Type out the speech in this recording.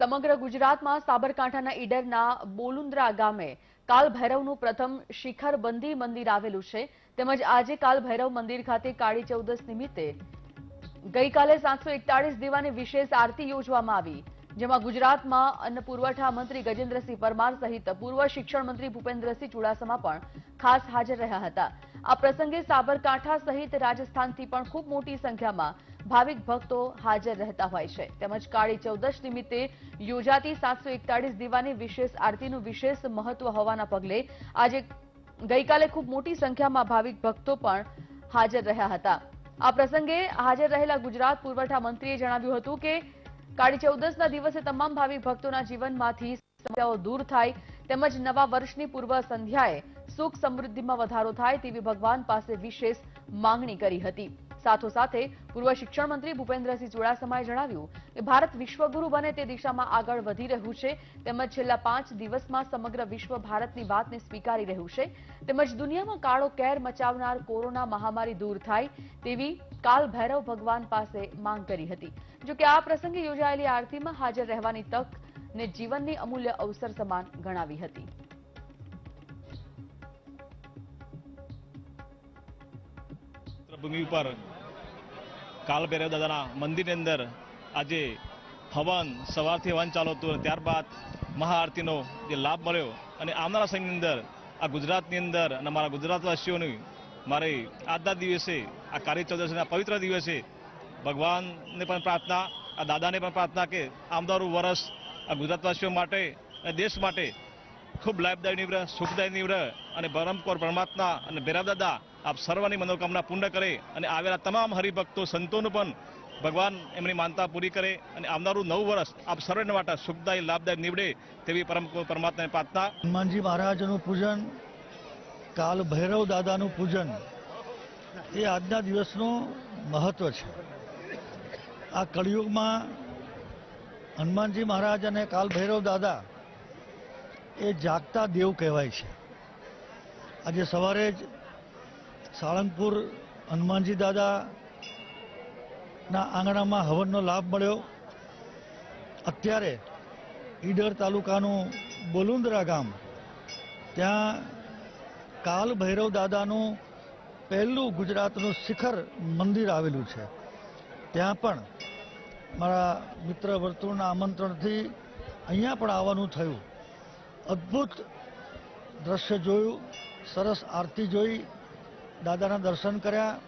સમગ્ર ગુજરાતમાં સાબરકાંઠાના ઈડરના બોલુંદ્રા ગામે કાલ ભૈરવનું પ્રથમ શિખરબંધી મંદિર આવેલું છે. તેમજ આજે કાલ ભૈરવ મંદિર ખાતે કાળી ચૌદસ નિમિત્તે ગઈકાલે સાતસો દીવાની વિશેષ આરતી યોજવામાં આવી, જેમાં ગુજરાતમાં અન્ન પુરવઠા મંત્રી ગજેન્દ્રસિંહ પરમાર સહિત પૂર્વ શિક્ષણ મંત્રી ભૂપેન્દ્રસિંહ ચુડાસમા પણ ખાસ હાજર રહ્યા હતા. આ પ્રસંગે સાબરકાંઠા સહિત રાજસ્થાનથી પણ ખૂબ મોટી સંખ્યામાં ભાવિક ભક્તો હાજર રહેતા હોય છે. તેમજ કાળી ચૌદશ નિમિત્તે યોજાતી સાતસો એકતાળીસ દીવાની વિશેષ આરતીનું વિશેષ મહત્વ હોવાના પગલે આજે ગઈકાલે ખૂબ મોટી સંખ્યામાં ભાવિક ભક્તો પણ હાજર રહ્યા હતા. આ પ્રસંગે હાજર રહેલા ગુજરાત પુરવઠા મંત્રીએ જણાવ્યું હતું કે, કાળી ચૌદસના દિવસે તમામ ભાવિક ભક્તોના જીવનમાંથી સમસ્યાઓ દૂર થાય તેમજ નવા વર્ષની પૂર્વ સંધ્યાએ સુખ સમૃદ્ધિમાં વધારો થાય તેવી ભગવાન પાસે વિશેષ માંગણી કરી હતી. સાથોસાથે પૂર્વ શિક્ષણ મંત્રી ભૂપેન્દ્રસિંહ ચુડાસમાએ જણાવ્યું કે ભારત વિશ્વગુરુ બને તે દિશામાં આગળ વધી રહ્યું છે, તેમજ છેલ્લા પાંચ દિવસમાં સમગ્ર વિશ્વ ભારતની વાતને સ્વીકારી રહ્યું છે. તેમજ દુનિયામાં કાળો કેર મચાવનાર કોરોના મહામારી દૂર થાય તેવી કાલ ભૈરવ ભગવાન પાસે માંગ કરી હતી. જોકે આ પ્રસંગે યોજાયેલી આરતીમાં હાજર રહેવાની તક ને જીવનની અમૂલ્ય અવસર સમાન ગણાવી હતી. ભૂમિ ઉપર કાલ ભૈરવ દાદાના મંદિરની અંદર આજે હવન, સવારથી હવન ચાલુ હતું અને ત્યારબાદ મહાઆરતીનો જે લાભ મળ્યો અને આવનારા સમયની અંદર આ ગુજરાતની અંદર અને મારા ગુજરાતવાસીઓની મારે આજના દિવસે આ કાર્ય ચૌદશીના પવિત્ર દિવસે ભગવાનને પણ પ્રાર્થના, આ દાદાને પણ પ્રાર્થના કે આમદારું વરસ આ ગુજરાતવાસીઓ માટે અને દેશ માટે ખૂબ લાભદાયી નીવડે, સુખદાયી નીવડે અને પરમકોર પરમાત્મા અને ભૈરવ દાદા આપ સર્વની મનોકામના પૂર્ણ કરે અને આવેલા તમામ હરિભક્તો સંતોનું પણ ભગવાન એમની માનતા પૂરી કરે અને આવનારું નવું વર્ષ આપ સર્વને માટે સુખદાયી લાભદાયી નીવડે તેવી પરમ પરમાત્માની પ્રાર્થના. હનુમાનજી મહારાજનું પૂજન, કાલ ભૈરવ દાદાનું પૂજન, એ આજના દિવસનું મહત્વ છે. આ કળિયુગમાં હનુમાનજી મહારાજ અને કાલ ભૈરવ દાદા એ જાગતા દેવ કહેવાય છે. આજે સવારે જ સાળંગપુર હનુમાનજી દાદાના આંગણામાં હવનનો લાભ મળ્યો. અત્યારે ઈડર તાલુકાનું બોલુંદરા ગામ, ત્યાં કાલ ભૈરવ દાદાનું પહેલું ગુજરાતનું શિખર મંદિર આવેલું છે. ત્યાં પણ મારા મિત્ર વર્તુળના આમંત્રણથી અહીંયા પણ આવવાનું થયું. અદ્ભુત દ્રશ્ય જોયું, સરસ આરતી જોઈ દાદાના દર્શન કર્યા.